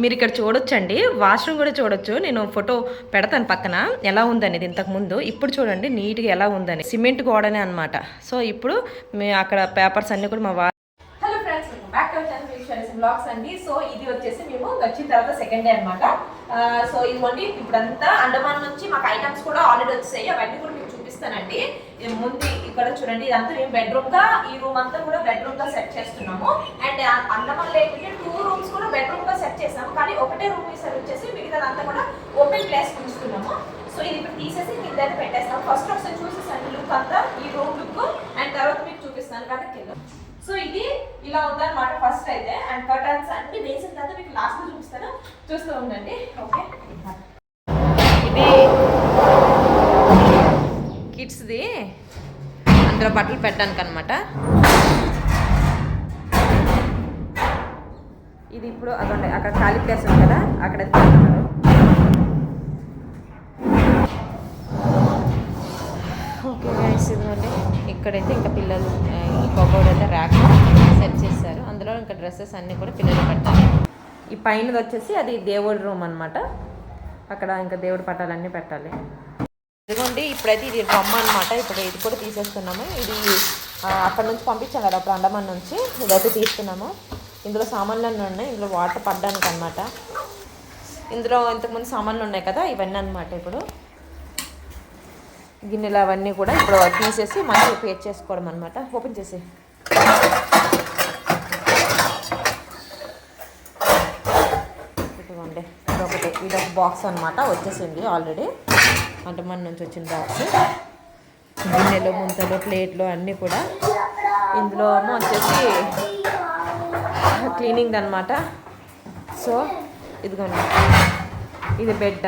మీరు ఇక్కడ చూడొచ్చండి. వాష్రూమ్ కూడా చూడొచ్చు. నేను ఫోటో పెడతాను పక్కన. ఎలా ఉందనేది ఇంతకుముందు ఇప్పుడు చూడండి నీట్గా ఎలా ఉందని సిమెంట్ గోడనే అనమాట సో ఇప్పుడు మీ అక్కడ పేపర్స్ అన్నీ కూడా మా వా hello friends back to channel blogs అండి. సో ఇది వచ్చేసి మేము వచ్చిన తర్వాత సెకండ్ డే అనమాట సో ఇదిగోండి ఇప్పుడంతా అండమాన్ నుంచి మాకు ఐటమ్స్ కూడా ఆల్రెడీ వచ్చాయి అవన్నీ కూడా మీకు చూపిస్తానండి. ముందు ఇక్కడ చూడండి ఇదంతా మేము బెడ్రూమ్గా ఈ రూమ్ అంతా కూడా బెడ్రూమ్గా సెట్ చేస్తున్నాము. అండ్ అండమాన్ లేకుంటే టూ రూమ్స్ కూడా బెడ్రూమ్గా సెట్ చేసాము. కానీ ఒకటే రూమ్ ఈసారి వచ్చేసి మిగతాదంతా కూడా ఓపెన్ ప్లేస్ ఉంచుతున్నాము. సో ఇది ఇప్పుడు తీసేసి మీ దగ్గర పెట్టేస్తాం ఫస్ట్ ఒకసారి చూసేసాను లుక్ అంతా ఈ రూమ్ లుక్ అండ్ తర్వాత మీకు చూపిస్తాను కదా కింద. సో ఇది ఇలా ఉందన్నమాట ఫస్ట్ అయితే. అండ్ కర్టన్స్ అన్ని వేసిన తర్వాత మీకు లాస్ట్లో చూపిస్తాను. చూస్తూ ఉండండి. ఓకే ఇది కిడ్స్ది. అందులో బట్టలు పెట్టడానికి అనమాట ఇది ఇప్పుడు అదండి అక్కడ ఖాళీ ప్లేస్ ఉంది కదా అక్కడ ఓకే గైస్ ఇదిగోండి. ఇక్కడైతే ఇంకా పిల్లలు ఈ కబోర్డ్ అయితే ర్యాక్ సెట్ చేశారు. అందులో ఇంకా డ్రెస్సెస్ అన్నీ కూడా పిల్లలు పెట్టాలి ఈ పైనది వచ్చేసి అది దేవుడి రూమ్ అన్నమాట. అక్కడ ఇంకా దేవుడి పటాలన్నీ పెట్టాలి. ఇదిగోండి ఇప్పుడైతే ఇది బొమ్మ అనమాట ఇప్పుడు ఇది కూడా తీసేస్తున్నాము. ఇది అక్కడ నుంచి పంపించాం కదా అప్పుడు అండమాన్ నుంచి. ఇదైతే తీస్తున్నాము. ఇందులో సామాన్లు అన్నీ ఉన్నాయి. ఇందులో వాటర్ పడ్డానికి అనమాట ఇందులో ఇంతకుముందు సామాన్లు ఉన్నాయి కదా ఇవన్నీ అనమాట ఇప్పుడు. గిన్నెలు అవన్నీ కూడా ఇప్పుడు తీసేసి మంచిగా పేర్ చేసుకోవడం అనమాట ఓపెన్ చేసి ఇదిగోండి ఇదొకటి ఇదొక బాక్స్ అనమాట వచ్చేసింది ఆల్రెడీ. అంటే మన నుంచి వచ్చిన బాక్స్. గిన్నెలు ముంతలు ప్లేట్లు అన్నీ కూడా ఇందులో ఏమో వచ్చేసి క్లీనింగ్ అనమాట సో ఇదిగోండి. ఇది bed.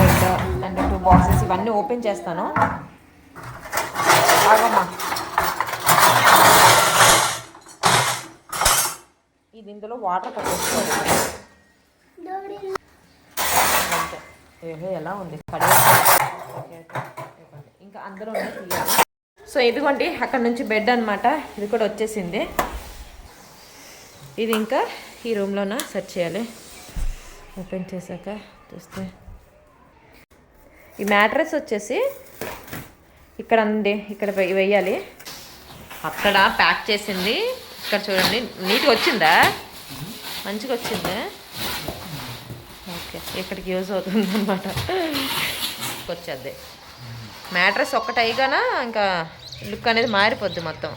Bed and two boxes. ఇవన్నీ ఓపెన్ చేస్తాను. ఆగమ్మా. ఇది ఇందులో వాటర్ కట్టేసుకోవాలి. అంతే ఎలా ఉంది? ఇంకా అందులో సో ఇదిగోండి అక్కడ నుంచి బెడ్ అనమాట ఇది కూడా వచ్చేసింది. ఇది ఇంకా ఈ రూమ్లోన? సెట్ చేయాలి. ఓపెన్ చేశాక చూస్తే. ఈ మ్యాట్రెస్ వచ్చేసి ఇక్కడ అండి ఇక్కడ వెయ్యాలి. అక్కడ ప్యాక్ చేసింది. ఇక్కడ చూడండి. నీట్గా వచ్చిందా? మంచిగా వచ్చిందా? ఓకే. ఇక్కడికి యూజ్ అవుతుంది అనమాట వచ్చేద్ది. మ్యాట్రస్ ఒక్కటి అయిగానా? ఇంకా లుక్ అనేది మారిపోద్ది మొత్తం.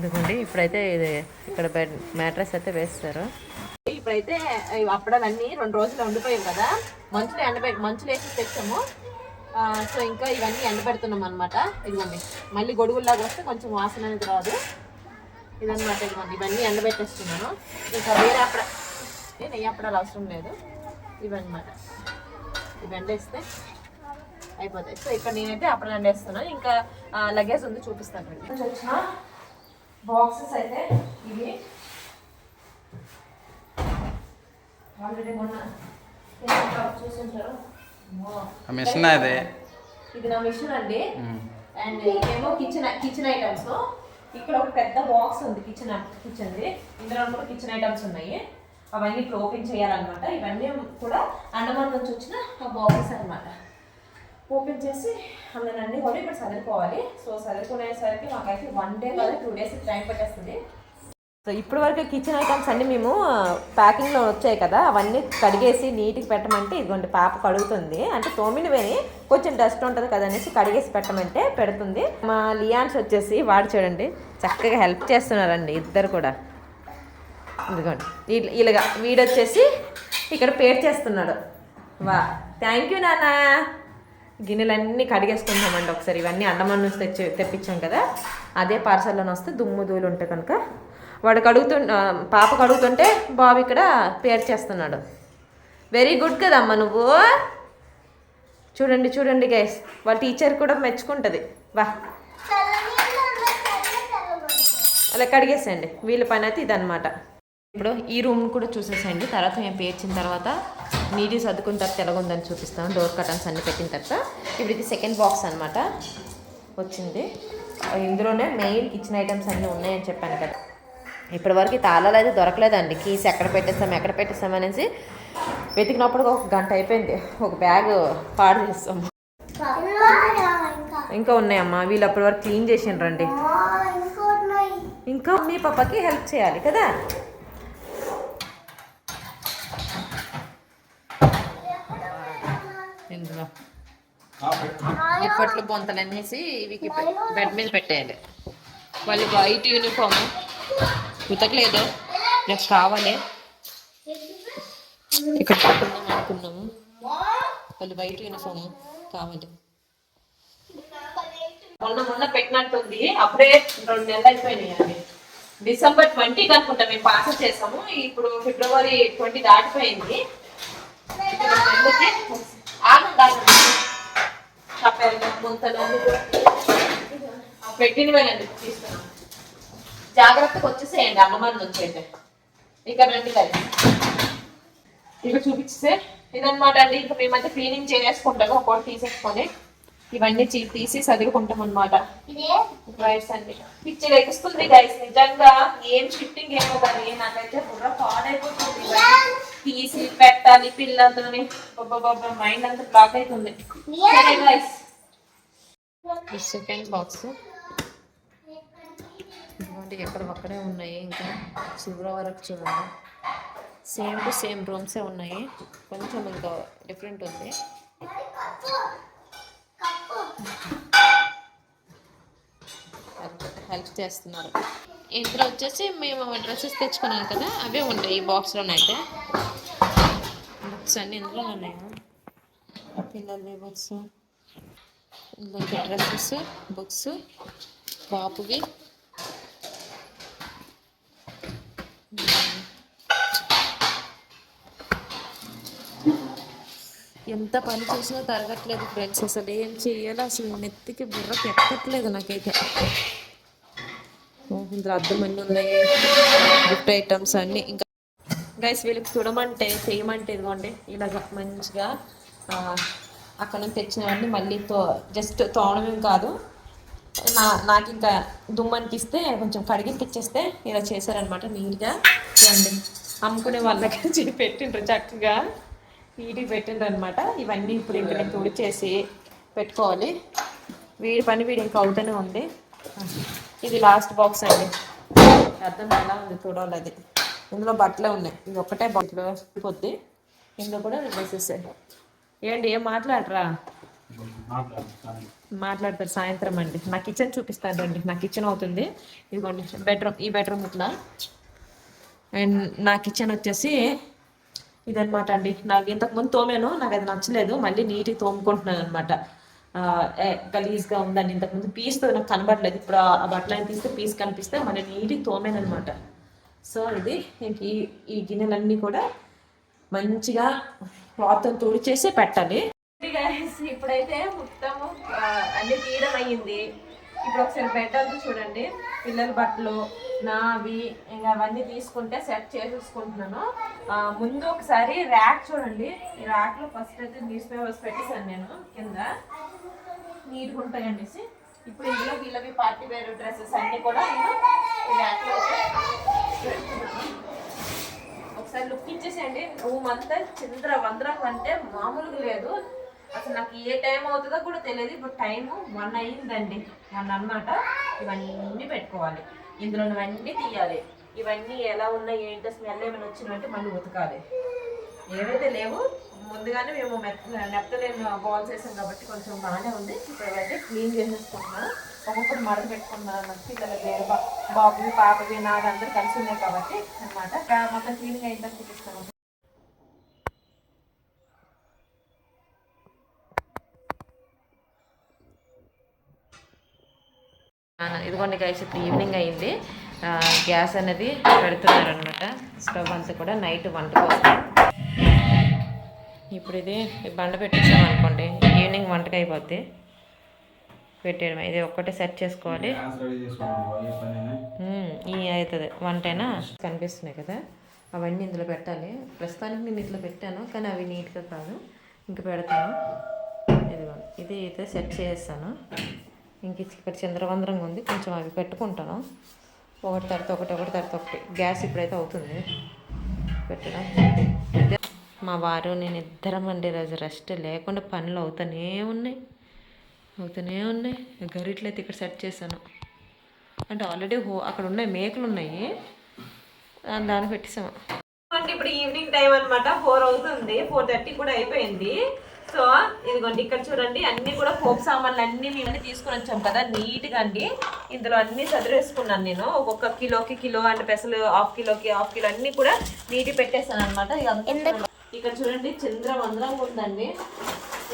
ఇదిగోండి ఇప్పుడైతే ఇది ఇక్కడ బెడ్ మ్యాట్రెస్ అయితే వేస్తారు. ఇప్పుడైతే అప్పడాలన్నీ రెండు రోజులు ఉండిపోయాం కదా. మంచులు ఎండబె మంచులు వేసి తెచ్చాము. సో ఇంకా ఇవన్నీ ఎండబెడుతున్నాం అనమాట ఇదిగోండి మళ్ళీ గొడుగుల్లాగా వస్తే కొంచెం వాసన అనేది రాదు. ఇదన్నమాట ఇదిగోండి ఇవన్నీ ఎండబెట్టేస్తున్నాను. ఇంకా వేరే అప్పడ ఏ నెయ్యి అప్పడాలు అవసరం లేదు. ఇవన్నమాట. ఇవి ఎండేస్తే అయిపోతాయి. సో ఇక్కడ నేనైతే అప్పడాలు ఎండేస్తున్నాను. ఇంకా లగేజ్ ఉంది చూపిస్తాను. వచ్చిన బాక్సెస్ అయితే ఇవి. ఆల్రెడీ మొన్న చూసుంటారు. మిషన్ అదే. ఇది నా మిషన్ అండి. అండ్ ఇదేమో కిచెన్ కిచెన్ ఐటమ్స్. ఇక్కడ ఒక పెద్ద బాక్స్ ఉంది కిచెన్ కిచెన్ది ఇందులో కూడా కిచెన్ ఐటమ్స్ ఉన్నాయి. అవన్నీ ఇప్పుడు ఓపెన్ చేయాలన్నమాట. ఇవన్నీ కూడా అండమాన్ నుంచి వచ్చిన బాక్సెస్ అన్నమాట. ఓపెన్ చేసి అందులో అన్ని కూడా ఇక్కడ చదువుకోవాలి సో చదువుకునేసరికి మాకైతే వన్ డే కాదు టూ డేస్ టైం పట్టేస్తుంది. సో ఇప్పటి వరకు కిచెన్ ఐటమ్స్ అన్ని మేము ప్యాకింగ్లో వచ్చాయి కదా అవన్నీ కడిగేసి నీట్గా పెట్టమంటే ఇదిగోండి పాప కడుగుతుంది. అంటే తోమినవేని కొంచెం డస్ట్ ఉంటుంది కదా అనేసి కడిగేసి పెట్టమంటే పెడుతుంది. మా లియాన్స్ వచ్చేసి వాడు చూడండి చక్కగా హెల్ప్ చేస్తున్నారండి ఇద్దరు కూడా. ఇదిగోండి ఇలాగా వీడొచ్చేసి ఇక్కడ పేర్ చేస్తున్నాడు. వా థ్యాంక్ యూ నాన్న. గిన్నెలన్నీ కడిగేసుకుంటామండి ఒకసారి. ఇవన్నీ అండమాన్ నుంచి తెచ్చి తెప్పించాం కదా. అదే పార్సల్లోనే వస్తే దుమ్ము ధూళి ఉంటాయి కనుక. వాడు కడుగుతు పాప కడుగుతుంటే బాబు ఇక్కడ పేరు చేస్తున్నాడు. వెరీ గుడ్ కదమ్మా నువ్వు. చూడండి చూడండి గైస్ వాళ్ళ టీచర్ కూడా మెచ్చుకుంటుంది. వా. అలా కడిగేసేయండి. వీళ్ళ పని అయితే ఇదనమాట ఇప్పుడు ఈ రూమ్ కూడా చూసేసేయండి. తర్వాత మేము పేర్చిన తర్వాత నీటి సర్దుకున్న తర్వాత ఎలాగుందని చూపిస్తాను. డోర్ కటన్స్ అన్ని పెట్టిన తర్వాత ఇప్పుడు ఇది సెకండ్ బాక్స్ అనమాట వచ్చింది. ఇందులోనే మెయిన్ కిచెన్ ఐటమ్స్ అన్నీ ఉన్నాయని చెప్పాను కదా. ఇప్పటి వరకు ఈ తాళాలు అయితే దొరకలేదండి. కీస్ ఎక్కడ పెట్టేస్తాం ఎక్కడ పెట్టేస్తాం అనేసి వెతికినప్పుడు ఒక గంట అయిపోయింది. ఒక బ్యాగ్ పాడు చేస్తాము ఇంకా ఉన్నాయమ్మా. వీళ్ళు అప్పటి వరకు క్లీన్ చేసిండ్రండి. ఇంకా మీ పాపకి హెల్ప్ చేయాలి కదా. ఇందులో ఇప్పట్లో బొంతలు అనేసి వీకి బెడ్ మీద పెట్టేయాలి. వాళ్ళు వైట్ యూనిఫామ్. ఉతకలేదు. నాకు కావాలి. ఇక్కడ పెట్టుకుందాం అనుకున్నాము. వాళ్ళు వైట్ యూనిఫామ్ కావాలి. మొన్న మొన్న పెట్టినట్టుంది. అప్పుడే రెండు నెలలు అయిపోయినాయి అండి డిసెంబర్ ట్వంటీకి అనుకుంటా మేము పాస్ చేసాము. ఇప్పుడు ఫిబ్రవరి ట్వంటీ దాటిపోయింది. ఆగండి ఆగండి చెప్పారు ముంతలు అన్ని కూడా ఆ జాగ్రత్తగా వచ్చేసేయండి అమ్మమని వచ్చేయండి ఇక్కడ రండి కలిసి ఇక్కడ చూపిస్తే ఇదన్నమాట అండి. ఇంకా మేమైతే క్లీనింగ్ చేసుకుంటాము. ఒకటి తీసేసుకొని ఇవన్నీ తీసి చదువుకుంటాం అనమాట రైట్స్ అండి పిక్చర్ ఎక్కిస్తుంది గైస్ నిజంగా ఏం షిఫ్టింగ్ ఏమో కానీ నాకైతే బుర్ర పాడైపోతుంది. ఇవన్నీ తీసి పెట్టాలి పిల్లలతోని మైండ్ అంతా బ్లాక్ అవుతుంది సరే గైస్ సెకండ్ బాక్స్ ఇదిగోండి ఎక్కడ ఒక్కడే ఉన్నాయి. ఇంకా చివరి వరకు చూడండి. సేమ్ టు సేమ్ రూమ్సే ఉన్నాయి. కొంచెం ఇంకా డిఫరెంట్ ఉంది. హెల్ప్ చేస్తున్నారు. ఇందులో వచ్చేసి మేము డ్రెస్సెస్ తెచ్చుకున్నాం కదా అవే ఉంటాయి ఈ బాక్స్లోనైతే బుక్స్ అన్నీ ఇందులో ఉన్నాయా? పిల్లలవి బుక్స్ ఇందులో డ్రెస్సెస్ బుక్స్ బాపువి ఎంత పని చేసినా తరగట్లేదు ఫ్రెండ్స్. అసలు ఏం చేయాలో అసలు నెత్తికి బుర్రకి ఎక్కట్లేదు నాకైతే. ఓ, ఇందులో అద్దం అన్నీ ఉన్నాయి? గిఫ్ట్ ఐటమ్స్ అన్నీ. ఇంకా గైస్ వీళ్ళకి చూడమంటే చేయమంటే ఇదిగోండి ఇలాగ మంచిగా అక్కడ నుంచి తెచ్చినవన్నీ మళ్ళీ తో జస్ట్ తోడమేం కాదు. నా నాకు ఇంకా దుమ్ము అనిపిస్తే కొంచెం కడిగిపిచ్చేస్తే ఇలా చేశారనమాట నీట్గా. చూడండి అమ్ముకునే వాళ్ళ దగ్గర పెట్టిండ్రు చక్కగా. నీట్గా పెట్టిండ్రు అనమాట ఇవన్నీ ఇప్పుడు ఇంకా నేను తుడిచేసి పెట్టుకోవాలి. వీడి పని వీడి ఇంకా అవుతూనే ఉంది. ఇది లాస్ట్ బాక్స్ అండి. అర్థం ఎలా ఉంది చూడాలి అది. ఇందులో బట్టలే ఉన్నాయి. ఇది ఒక్కటే బట్టలు పొద్ది ఇందులో కూడా డ్రెస్సెస్ ఏంటి ఏం మాట్లాడరా? మాట్లాడతారు సాయంత్రం అండి. నా కిచెన్ చూపిస్తాను అండి. నా కిచెన్ అవుతుంది. ఇదిగోండి బెడ్రూమ్ ఈ బెడ్రూమ్ ఇట్లా. అండ్ నా కిచెన్ వచ్చేసి ఇదనమాట అండి. నాకు ఇంతకుముందు తోమాను నాకు అది నచ్చలేదు. మళ్ళీ నీట్గా తోముకుంటున్నాను అనమాట గలీజ్గా ఉందని ఇంతకుముందు పీస్తో నాకు కనబడలేదు. ఇప్పుడు ఆ బట్టలు తీస్తే పీస్ కనిపిస్తే మళ్ళీ నీట్గా తోమానమాట సో ఇది ఇంక ఈ ఈ గిన్నెలన్నీ కూడా మంచిగా క్లాత్తో తుడిచేసి పెట్టాలి. ఇప్పుడైతే మొత్తము ఆ, అన్ని తీయడం అయ్యింది. ఇప్పుడు ఒకసారి బెడ్ అంతా చూడండి. పిల్లల బట్టలు నావి ఇంకా అవన్నీ తీసుకుంటే సెట్ చేసేసుకుంటున్నాను. ముందు ఒకసారి ర్యాక్ చూడండి. ఈ ర్యాక్లో ఫస్ట్ అయితే న్యూస్ పేపర్స్ పెట్టేశాను నేను కింద. నీట్గా ఉంటాయి అనేసి ఇప్పుడు ఇందులో వీళ్ళవి పార్టీ వేర్ డ్రెస్సెస్ అన్నీ కూడా నేను ఈ ఒకసారి లుక్ ఇచ్చేసేయండి. రూమ్ అంతా చింద్ర వందరం అంటే మామూలుగా లేదు. అసలు నాకు ఏ టైం అవుతుందో కూడా తెలియదు ఇప్పుడు టైం వన్ అయ్యిందండి వన్ అన్నమాట. ఇవన్నీ పెట్టుకోవాలి. ఇందులో ఇవన్నీ తీయాలి. ఇవన్నీ ఎలా ఉన్నాయి ఏంటో స్మెల్ ఏమైనా వచ్చినట్టు మళ్ళీ ఉతకాలి. ఏవైతే లేవు ముందుగానే మేము మెత్త నెత్తలేని బాల్స్ వేసాం కాబట్టి కొంచెం బాగానే ఉంది. ఇప్పుడైతే అయితే క్లీన్ చేసేసుకుంటున్నాను. ఒక్కొక్కటి మడత పెట్టుకున్నాను నాకు పిల్లలకి బాబువి పాపవి నాది అందరు కలిసి ఉన్నాయి కాబట్టి అనమాట మొత్తం క్లీన్గా అయిందని చూపిస్తాను ఆ, ఇదిగోండి గైస్ ఇప్పుడు ఈవినింగ్ అయింది. గ్యాస్ అనేది పెడుతున్నారు అనమాట స్టవ్ అంతా కూడా నైట్ వంట కోసం. ఇప్పుడు ఇది బండ పెట్టేసాం అనుకోండి. ఈవినింగ్ వంటకి అయిపోద్ది. పెట్టేయడం ఇది ఒక్కటే సెట్ చేసుకోవాలి. ఈ అవుతుంది. వంటైనా కనిపిస్తున్నాయి కదా. అవన్నీ ఇందులో పెట్టాలి. ప్రస్తుతానికి నేను ఇట్లా పెట్టాను కానీ అవి నీట్గా కాదు. ఇంక పెడతాను. ఇదిగో ఇది అయితే సెట్ చేస్తాను ఇంక ఇక్కడ చంద్రవందరంగా ఉంది. కొంచెం అవి పెట్టుకుంటాను. ఒకటి తర్వాత ఒకటి ఒకటి తర్వాత ఒకటి. గ్యాస్ ఇప్పుడైతే అవుతుంది. పెట్టడం. మా వారు నేను ఇద్దరం అండి రోజు రెస్ట్ లేకుండా పనులు అవుతూనే ఉన్నాయి. అవుతూనే ఉన్నాయి. గరిట్లయితే ఇక్కడ సెట్ చేశాను. అంటే ఆల్రెడీ హో అక్కడ ఉన్నాయి మేకలు ఉన్నాయి. దాన్ని పెట్టేసాము అంటే ఇప్పుడు ఈవినింగ్ టైం అన్నమాట. ఫోర్ అవుతుంది. ఫోర్ థర్టీ కూడా అయిపోయింది. సో ఇదిగోండి ఇక్కడ చూడండి అన్ని కూడా పోపు సామాన్లు అన్ని మేము తీసుకొని వచ్చాం కదా నీట్గా అండి. ఇందులో అన్ని చదివేసుకున్నాను నేను. ఒక్కొక్క కిలోకి కిలో అంటే పెసలు హాఫ్ కిలోకి హాఫ్ కిలో అన్ని కూడా నీటి పెట్టేస్తాను అనమాట ఇక్కడ చూడండి చంద్రవందరం ఉందండి.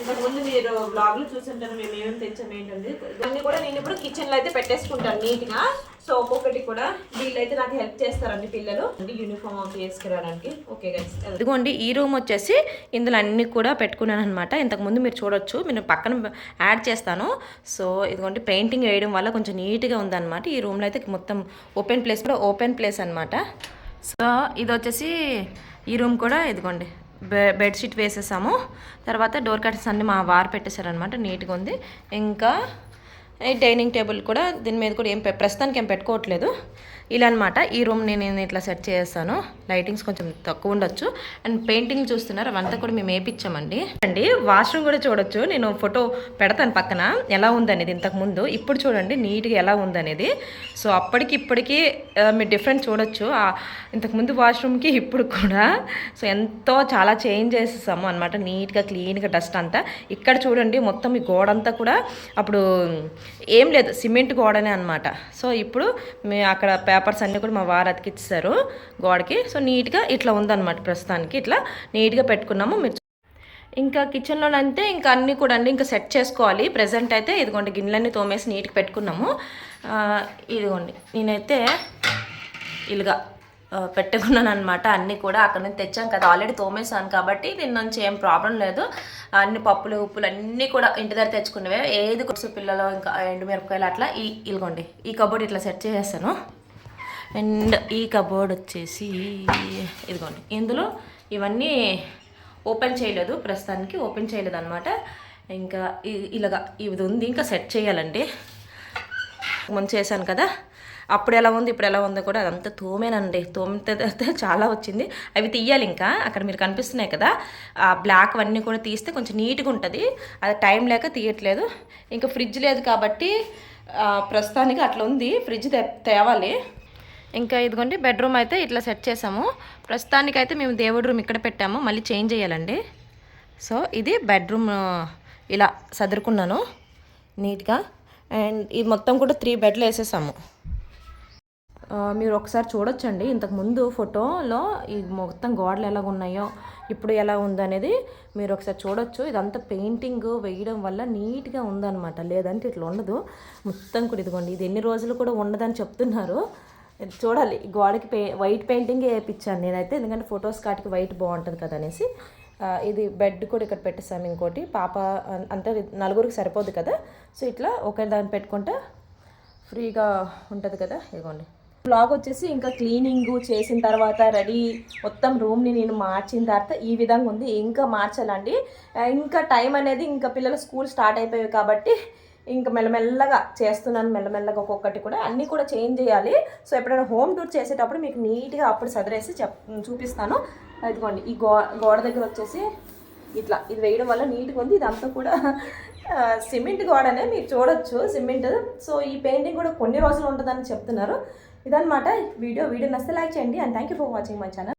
ఇంతకు ముందు మీరు బ్లాగ్లో చూసుంటారు మేము ఏమేమి తెచ్చాము ఏంటంటే ఇవన్నీ కూడా నేను ఇప్పుడు కిచెన్లో అయితే పెట్టేసుకుంటాను నీట్గా సో ఒక్కొక్కటి కూడా వీళ్ళు అయితే నాకు హెల్ప్ చేస్తారండి పిల్లలు. యూనిఫామ్ వేసుకురావడానికి ఓకే గైస్ ఇదిగోండి ఈ రూమ్ వచ్చేసి ఇందులో అన్ని కూడా పెట్టుకున్నాను అనమాట ఇంతకుముందు మీరు చూడొచ్చు నేను పక్కన యాడ్ చేస్తాను. సో ఇదిగోండి పెయింటింగ్ వేయడం వల్ల కొంచెం నీట్గా ఉందన్నమాట. ఈ రూమ్లో అయితే మొత్తం ఓపెన్ ప్లేస్ కూడా ఓపెన్ ప్లేస్ అనమాట సో ఇది వచ్చేసి ఈ రూమ్ కూడా ఇదిగోండి బె బెడ్షీట్ వేసేసాము. తర్వాత డోర్ కర్టన్స్ అన్ని మా వారు పెట్టేశారనమాట నీట్గా ఉంది. ఇంకా ఈ డైనింగ్ టేబుల్ కూడా దీని మీద కూడా ఏం పె- ప్రస్తుతానికి ఏం పెట్టుకోవట్లేదు. ఇలా అనమాట ఈ రూమ్ నేను ఇట్లా సెట్ చేస్తాను లైటింగ్స్ కొంచెం తక్కువ ఉండొచ్చు. అండ్ పెయింటింగ్ చూస్తున్నారు అవంతా కూడా మేము వేపించామండి అండి వాష్రూమ్ కూడా చూడొచ్చు. నేను ఫోటో పెడతాను పక్కన. ఎలా ఉందనేది ఇంతకు ముందు. ఇప్పుడు చూడండి నీట్గా ఎలా ఉందనేది. సో అప్పటికి ఇప్పటికీ మీరు డిఫరెంట్ చూడొచ్చు. ఇంతకుముందు వాష్రూమ్కి ఇప్పుడు కూడా. సో ఎంతో చాలా చేంజ్ చేసేసాము అనమాట నీట్గా క్లీన్గా డస్ట్ అంతా. ఇక్కడ చూడండి మొత్తం ఈ గోడ అంతా కూడా అప్పుడు ఏం లేదు సిమెంట్ గోడనే అనమాట సో ఇప్పుడు మేము అక్కడ పేపర్స్ అన్నీ కూడా మా వారు అతికిచ్చారు గోడకి. సో నీట్గా ఇట్లా ఉందన్నమాట ప్రస్తుతానికి. ఇట్లా నీట్గా పెట్టుకున్నాము. మీరు ఇంకా కిచెన్లోనంటే ఇంకా అన్నీ కూడా అండి ఇంకా సెట్ చేసుకోవాలి. ప్రజెంట్ అయితే ఇదిగోండి గిన్నెలన్నీ తోమేసి నీట్గా పెట్టుకున్నాము. ఇదిగోండి నేనైతే ఇలాగా పెట్టుకున్నాను అనమాట అన్నీ కూడా అక్కడ నుంచి తెచ్చాం కదా ఆల్రెడీ తోమేసాను కాబట్టి దీని నుంచి ఏం ప్రాబ్లం లేదు. అన్ని పప్పులు ఉప్పులు అన్నీ కూడా ఇంటి దగ్గర తెచ్చుకున్నవే. ఏది కొట్టు పిల్లలు ఇంకా ఎండుమిరపకాయలు అట్లా ఈ ఇదిగోండి ఈ కబోర్డ్ ఇట్లా సెట్ చేసేసాను. అండ్ ఈ కబోర్డ్ వచ్చేసి ఇదిగోండి. ఇందులో ఇవన్నీ ఓపెన్ చేయలేదు. ప్రస్తుతానికి ఓపెన్ చేయలేదు అనమాట ఇంకా ఇ- ఇలాగా ఇది ఉంది. ఇంకా సెట్ చేయాలండి. ముందు చేశాను కదా. అప్పుడు ఎలా ఉంది ఇప్పుడు ఎలా ఉందో కూడా అదంతా తోమేనండి. తోమితే చాలా వచ్చింది. అవి తీయాలి ఇంకా. అక్కడ మీరు కనిపిస్తున్నాయి కదా. ఆ బ్లాక్ అన్నీ కూడా తీస్తే కొంచెం నీట్గా ఉంటుంది. అది టైం లేక తీయట్లేదు. ఇంకా ఫ్రిడ్జ్ లేదు కాబట్టి ప్రస్తుతానికి అట్లా ఉంది. ఫ్రిడ్జ్ తే తేవాలి. ఇంకా ఇదిగోండి బెడ్రూమ్ అయితే ఇట్లా సెట్ చేసాము. ప్రస్తుతానికి అయితే మేము దేవుడి రూమ్ ఇక్కడ పెట్టాము. మళ్ళీ చేంజ్ చేయాలండి. సో ఇది బెడ్రూమ్ ఇలా సదురుకున్నాను నీట్గా అండ్ ఇది మొత్తం కూడా త్రీ బెడ్లు వేసేసాము. మీరు ఒకసారి చూడొచ్చండి. ఇంతకు ముందు ఫోటోలో ఈ మొత్తం గోడలు ఎలా ఉన్నాయో ఇప్పుడు ఎలా ఉందనేది మీరు ఒకసారి చూడొచ్చు. ఇదంతా పెయింటింగ్ వేయడం వల్ల నీట్గా ఉందన్నమాట. లేదంటే ఇట్లా ఉండదు. మొత్తం కూడా ఇదిగోండి ఇది ఎన్ని రోజులు కూడా ఉండదని చెప్తున్నారు. చూడాలి. గోడకి పే వైట్ పెయింటింగ్ వేయించాను నేనైతే. ఎందుకంటే ఫొటోస్ కాటికి వైట్ బాగుంటుంది కదా అనేసి. ఇది బెడ్ కూడా ఇక్కడ పెట్టేసాము ఇంకోటి. పాప అంటే నలుగురికి సరిపోదు కదా. సో ఇట్లా ఒకే దాన్ని పెట్టుకుంటే ఫ్రీగా ఉంటుంది కదా. ఇదిగోండి. బ్లాగ్ వచ్చేసి ఇంకా క్లీనింగ్ చేసిన తర్వాత రెడీ. మొత్తం రూమ్ని నేను మార్చిన తర్వాత ఈ విధంగా ఉంది. ఇంకా మార్చాలండి. ఇంకా టైం అనేది ఇంకా పిల్లలు స్కూల్ స్టార్ట్ అయిపోయాయి కాబట్టి ఇంకా మెల్లమెల్లగా చేస్తున్నాను మెల్లమెల్లగా ఒక్కొక్కటి కూడా. అన్నీ కూడా చేంజ్ చేయాలి. సో ఎప్పుడైనా హోమ్ టూర్ చేసేటప్పుడు మీకు నీట్గా అప్పుడు సదిరేసి చెప్ చూపిస్తాను. ఇదిగోండి ఈ గో గోడ దగ్గర వచ్చేసి ఇట్లా ఇది వేయడం వల్ల నీట్గా ఉంది. ఇదంతా కూడా సిమెంట్ గోడనే మీరు చూడొచ్చు సిమెంట్. సో ఈ పెయింటింగ్ కూడా కొన్ని రోజులు ఉంటుందని చెప్తున్నారు. ఇదన్నమాట. వీడియో వీడియో నచ్చితే లైక్ చేయండి. And thank you for watching my channel.